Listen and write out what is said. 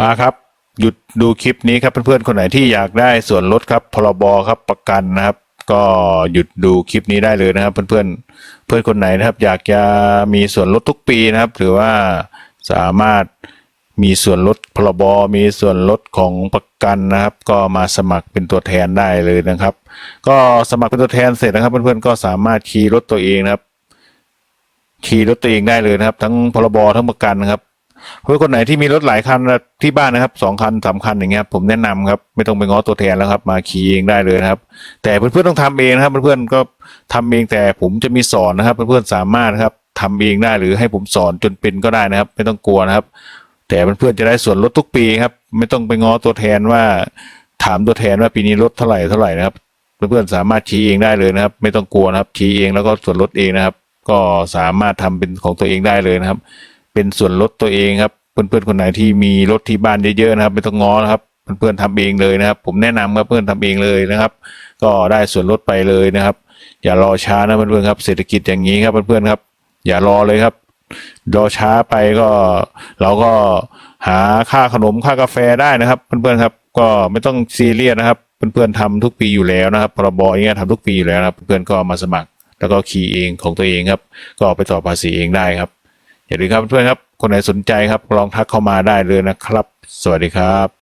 มาครับหยุดดูคลิปนี้ครับเพื่อนๆคนไหนที่อยากได้ส่วนลดครับพรบครับประกันนะครับ ก็หยุดดูคลิปนี้ได้เลยนะครับ เพื่อนๆเพื่อนคนไหนนะครับ อยากจะมีส่วนลดทุกปีนะครับ หรือว่าสามารถมีส่วนลดพรบมีส่วนลดของประกันนะครับ ก็มาสมัครเป็นตัวแทนได้เลยนะครับ ก็สมัครเป็นตัวแทนเสร็จนะครับ เพื่อนๆก็สามารถขี่รถตัวเองนะครับขี่รถตัวเองได้เลยนะครับ ทั้งพรบทั้งประกันนะครับ เพื่อนคนไหนที่มีรถหลายคันที่บ้านนะครับสองคันสามคันอย่างเงี้ยผมแนะนำครับไม่ต้องไปง้อตัวแทนแล้วครับ มาขี่เองได้เลยนะครับ แต่เพื่อนๆต้องทำเองนะครับเพื่อนๆก็ทำเองแต่ผมจะมีสอนนะครับ เพื่อนๆสามารถครับทำเองได้หรือให้ผมสอนจนเป็นก็ได้นะครับ ไม่ต้องกลัวนะครับ แต่เพื่อนๆจะได้ส่วนลดทุกปีครับ ไม่ต้องไปง้อตัวแทนว่า ถามตัวแทนว่าปีนี้ลดเท่าไหร่เท่าไหร่นะครับเพื่อนๆสามารถชี้เองได้เลยนะครับ ไม่ต้องกลัวนะครับชี้เองแล้วก็ส่วนลดเองนะครับ ก็สามารถทำเป็นของตัวเองได้เลยนะครับ เป็นส่วนลดตัวเองครับเพื่อนๆคนไหนที่มีรถที่บ้านเยอะๆนะครับไม่ต้องง้อนะครับเพื่อนๆทำเองเลยนะครับ ผมแนะนำครับเพื่อนทำเองเลยนะครับ ก็ได้ส่วนลดไปเลยนะครับ อย่ารอช้านะเพื่อนๆครับ เศรษฐกิจอย่างนี้ครับเพื่อนๆครับ อย่ารอเลยครับ รอช้าไปก็ เราก็หาค่าขนมค่ากาแฟได้นะครับ เพื่อนๆครับ ก็ไม่ต้องซีเรียสนะครับ เพื่อนๆทำทุกปีอยู่แล้วนะครับพรบอย่างเงี้ยทำทุกปีอยู่แล้วนะครับ เพื่อนๆก็มาสมัคร แล้วก็คีย์เองของตัวเองครับ ก็ไปต่อภาษีเองได้ครับ อย่าลืมครับเพื่อนครับ คนไหนสนใจครับลองทักเข้ามาได้เลยนะครับ สวัสดีครับ